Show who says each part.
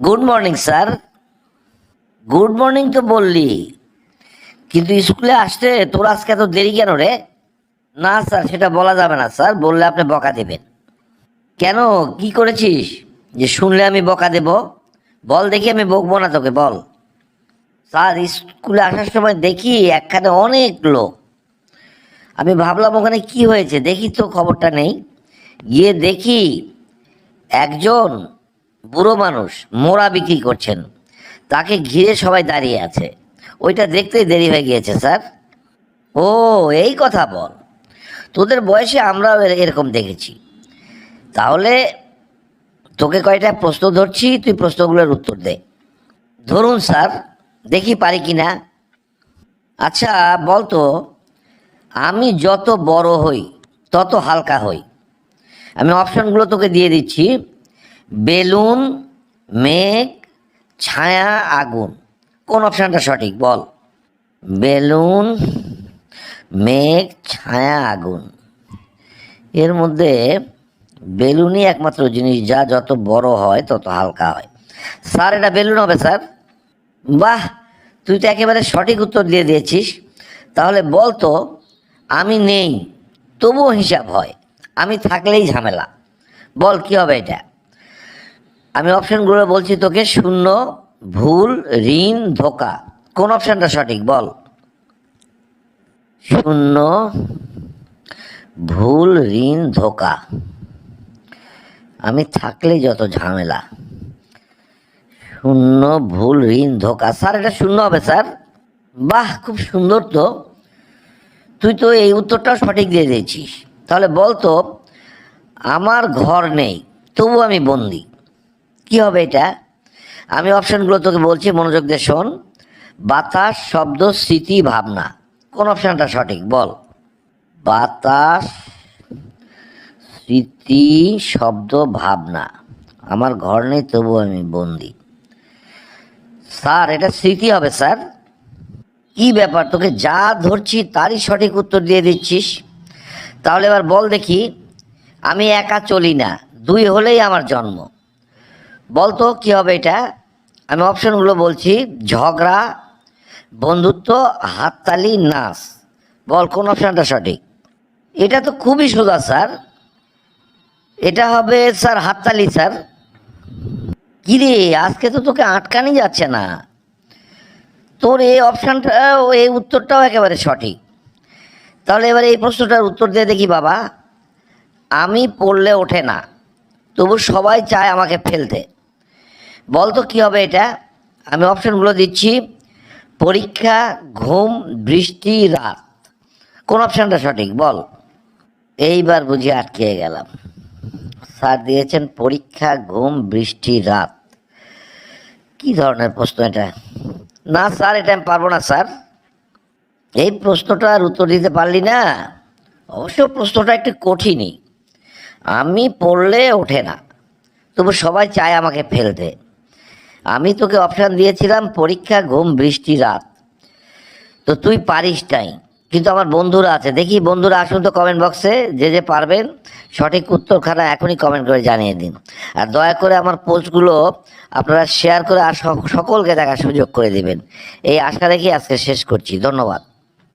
Speaker 1: Good morning sir good morning তো বললি। কিন্তু স্কুলে আসতে তোর আজকে এত দেরি কেন রে? না স্যার সেটা বলা যাবে না স্যার বললে আপনি বকা দেবেন। কেন? কি করেছিস? যে শুনলে আমি বকা দেব? বল দেখি আমি বকবো না তোকে, বল। স্যার স্কুলে আসার সময় দেখি একখানে অনেক লোক। আমি ভাবলাম ওখানে কি হয়েছে, দেখি তো খবরটা নেই। গিয়ে দেখি একজন বুড়ো মানুষ, মোড়া বিক্রি করছেন। তাকে ঘিরে সবাই দাঁড়িয়ে আছে। ওইটা দেখতেই দেরি হয়ে গিয়েছে, স্যার। ও, এই কথা বল। তোদের বয়সে আমরাও এর- এরকম দেখেছি। তাহলে তোকে কয়টা প্রশ্ন ধরছি, তুই প্রশ্নগুলোর উত্তর দে। ধরুন, স্যার, দেখি পারি কি না আচ্ছা বলতো আমি যত বড় হই, তত হালকা হই। আমি অপশনগুলো তোকে দিয়ে দিচ্ছি। বেলুন, মেঘ, ছায়া, আগুন। কোন অপশানটা সঠিক? বল। বেলুন, মেঘ, ছায়া, আগুন। এর মধ্যে বেলুনই একমাত্র জিনিস, যা যত বড় হয় তত হালকা হয়। স্যার, এটা বেলুন হবে, স্যার। বাহ! তুই তো একেবারে সঠিক উত্তর দিয়ে দিয়েছিস। তাহলে বল তো, আমি নেই, তবুও হিসাব হয়। আমি থাকলেই ঝামেলা। বল, কি হবে এটা? আমি অপশনগুলো বলছি তোকে, শূন্য, ভুল, ঋণ, ধোকা। কোন অপশনটা সঠিক? বল। শূন্য, ভুল, ঋণ, ধোকা। আমি থাকলেই যত ঝামেলা। শূন্য, ভুল, ঋণ, ধোকা। স্যার, এটা শূন্য হবে, স্যার। বাহ, খুব সুন্দর তো। তুই তো এই উত্তরটাও সঠিক দিয়ে দিয়েছিস। তাহলে বল তো আমার ঘর নেই তবু আমি বন্দি। কি হবে এটা? আমি অপশানগুলো তোকে বলছি, মনোযোগ দিয়ে শোন। বাতাস, শব্দ, স্মৃতি, ভাবনা। কোন অপশানটা সঠিক? বল। বাতাস, স্মৃতি, শব্দ, ভাবনা। আমার ঘর নেই তবু আমি বন্দি। স্যার, এটা স্মৃতি হবে, স্যার। কি ব্যাপার? তোকে যা ধরছি, তারই সঠিক উত্তর দিয়ে দিচ্ছিস। তাহলে এবার বল দেখি। আমি একা চলি না। দুই হলেই আমার জন্ম। বল তো কী হবে এটা? আমি অপশনগুলো বলছি, ঝগড়া, বন্ধুত্ব, হাততালি, নাচ। বল, কোন অপশানটা সঠিক? এটা তো খুবই সোজা, স্যার। এটা হবে, স্যার, হাততালি, স্যার। কিরে আজকে তো তোকে আটকানি যাচ্ছে না। তোর এই অপশানটা এই উত্তরটাও একেবারে সঠিক। তাহলে এবার এই প্রশ্নটার উত্তর দিয়ে দেখি, বাবা। আমি পড়লে ওঠে না, তবু সবাই চায় আমাকে ফেলতে। বল তো কী হবে এটা? আমি অপশনগুলো দিচ্ছি। পরীক্ষা, ঘুম, বৃষ্টি, রাত। কোন অপশানটা সঠিক? বল। এইবার বুঝি আটকে গেলাম। স্যার দিয়েছেন পরীক্ষা, ঘুম, বৃষ্টি, রাত। কি ধরনের প্রশ্ন এটা? না স্যার, এটা আমি পারব না স্যার। এই প্রশ্নটার উত্তর দিতে পারলি না। অবশ্য প্রশ্নটা একটু কঠিনই। আমি পড়লে ওঠে না। তবু সবাই চায় আমাকে ফেলতে। আমি তোকে অপশান দিয়েছিলাম, পরীক্ষা, ঘুম, বৃষ্টি, রাত। তো তুই পারিস নাই। কিন্তু আমার বন্ধুরা আছে। দেখি বন্ধুরা আসুন তো কমেন্ট বক্সে যে যে পারবেন, সঠিক উত্তরখানা এখনই কমেন্ট করে জানিয়ে দিন। আর দয়া করে আমার পোস্টগুলো আপনারা শেয়ার করে আর সক- সকলকে দেখার সুযোগ করে দিবেন। এই আশা রেখে আজকে শেষ করছি। ধন্যবাদ।